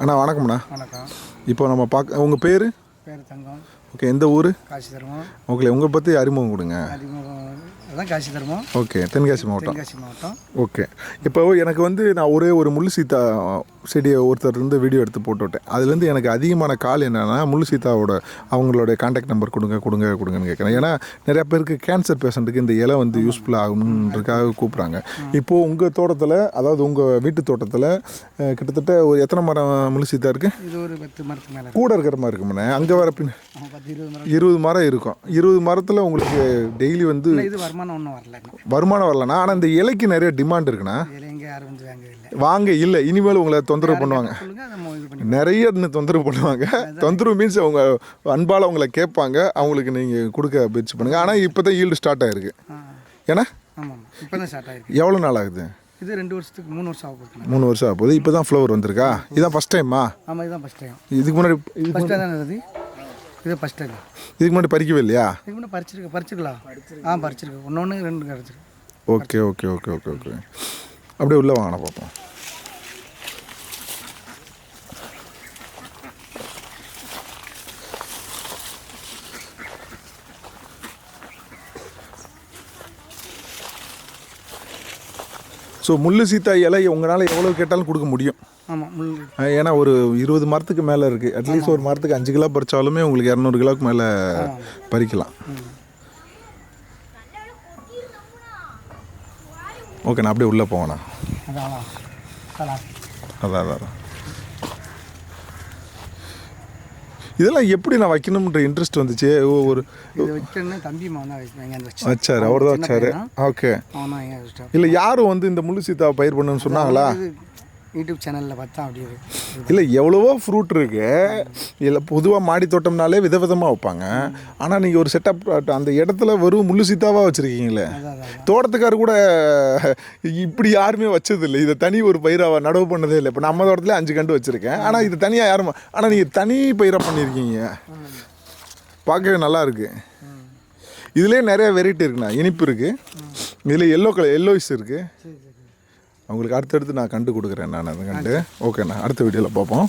அண்ணா வணக்கம்ண்ணா. வணக்கம். இப்போ நம்ம பார்க்க உங்கள் பேர்? பேர் தங்கம். ஓகே எந்த ஊர்? காசி தர்மம் ஓகே உங்களை பற்றி அறிமுகம் கொடுங்க. அதிகமாக அதான் காசி தர்மம். ஓகே தென்காசி மாவட்டம். தென்காசி மாவட்டம். ஓகே. இப்போ எனக்கு வந்து நான் ஒரே ஒரு முள்ளு சீத்தா செடியை ஒருத்தர் இருந்து வீடியோ எடுத்து போட்டு விட்டேன் அதுலேருந்து எனக்கு அதிகமான கால் என்னென்னா முள்ளு சீத்தாவோட அவங்களோட காண்டாக்ட் நம்பர் கொடுங்க கொடுங்க கொடுங்கன்னு கேட்குறேன். ஏன்னா நிறையா பேருக்கு கேன்சர் பேஷண்ட்டுக்கு இந்த இலை வந்து யூஸ்ஃபுல் ஆகுன்றதுக்காக கூப்பிட்றாங்க. இப்போது உங்கள் தோட்டத்தில் அதாவது உங்கள் வீட்டு தோட்டத்தில் கிட்டத்தட்ட ஒரு எத்தனை மரம் முள்ளு சீத்தா இருக்குது இது ஒரு பத்து மரத்துக்கு மேலே கூட இருக்கிற மாதிரி இருக்குமுண்ணே. அங்கே வர பின் இருபது மரம் இருக்கும். இருபது மரத்தில் உங்களுக்கு டெய்லி வந்து வருமானம் ஒன்றும் வரல வருமானம் வரலண்ணா. ஆனால் இந்த இலைக்கு நிறைய டிமாண்ட் இருக்குண்ணா. வாங்க இல்லை. இனிமேல் உங்களை தொந்தரவு பண்ணுவாங்க. நிறைய தொந்தரவு பண்ணுவாங்க. தொந்தரவு மீன்ஸ் அவங்க அன்பால் அவங்கள கேட்பாங்க. அவங்களுக்கு நீங்கள் கொடுக்க முயற்சி பண்ணுங்கள் ஆனால் இப்போ தான் ஈல்டு ஸ்டார்ட் ஆகிருக்கு ஏன்னா எவ்வளோ நாள் ஆகுது? இது ரெண்டு வருஷத்துக்கு மூணு வருஷம் ஆக போகுது மூணு வருஷம் ஆக போகுது. இப்போ தான் ஃப்ளவர் வந்திருக்கா இதான் ஃபஸ்ட் டைமா ஆமாம் இதுதான் ஃபஸ்ட் டைம் இதுக்கு முன்னாடி ஃபஸ்ட் டைம் தான் இது ஃபஸ்ட் டைம் இதுக்கு முன்னாடி பறிக்கவே இல்லையா? இதுக்கு முன்னே பறிச்சிருக்கு பறிச்சிருக்கலாம். ஆ பறிச்சிருக்கு. ஒன்று ஒன்று ரெண்டு கிடச்சிருக்கு okay okay okay okay okay அப்படியே உள்ளே வாங்கின பார்ப்போம். ஸோ முள்ளு சீத்தா இலை உங்களால் எவ்வளோ கேட்டாலும் கொடுக்க முடியும். ஆமாம் ஏன்னா ஒரு இருபது மரத்துக்கு மேலே இருக்குது அட்லீஸ்ட் ஒரு மரத்துக்கு அஞ்சு கிலோ பறிச்சாலுமே உங்களுக்கு இரநூறு கிலோவுக்கு மேலே பறிக்கலாம். ஓகே நான் அப்படியே உள்ளே போவேண்ணா அதான் அதான் அதான் அதான் அதான். இதெல்லாம் எப்படி நான் வைக்கணும்ன்ற இன்ட்ரெஸ்ட் வந்துச்சு? ஓ, ஒரு தம்பி வச்சார் அவர் தான். வச்சார் ஓகே இல்லை யாரும் வந்து இந்த முள்ளு சீத்தாவை பயிர் பண்ணுன்னு சொன்னாங்களா? யூடியூப் சேனலில் பார்த்தா அப்படியே இது. இல்லை எவ்வளவோ ஃப்ரூட் இருக்கு. இல்லை பொதுவாக மாடி தோட்டம்னாலே விதவிதமாக வைப்பாங்க. ஆனால் நீங்கள் ஒரு செட்டப் அந்த இடத்துல வெறும் முள்ளு சீத்தாவாக வச்சுருக்கீங்களே? தோட்டத்துக்கார் கூட இப்படி யாருமே வச்சதில்லை. இதை தனி ஒரு பயிராக நடவு பண்ணதே இல்லை. இப்போ நம்ம தோட்டத்துல அஞ்சு கண்டு வச்சுருக்கேன். ஆனால் இது தனியாக யாரும் ஆனால் நீங்கள் தனி பயிராக பண்ணியிருக்கீங்க. பார்க்கவே நல்லா இருக்கு. இதுலேயே நிறைய வெரைட்டி இருக்குண்ணா. இனிப்பு இருக்குது இதில் எல்லோ கலர் எல்லோயிஸ் இருக்குது அவங்களுக்கு அடுத்தடுத்து நான் கண்டு கொடுக்குறேன் நான் அந்த கண்டு. ஓகேண்ணா அடுத்த வீடியோவில் பார்ப்போம்.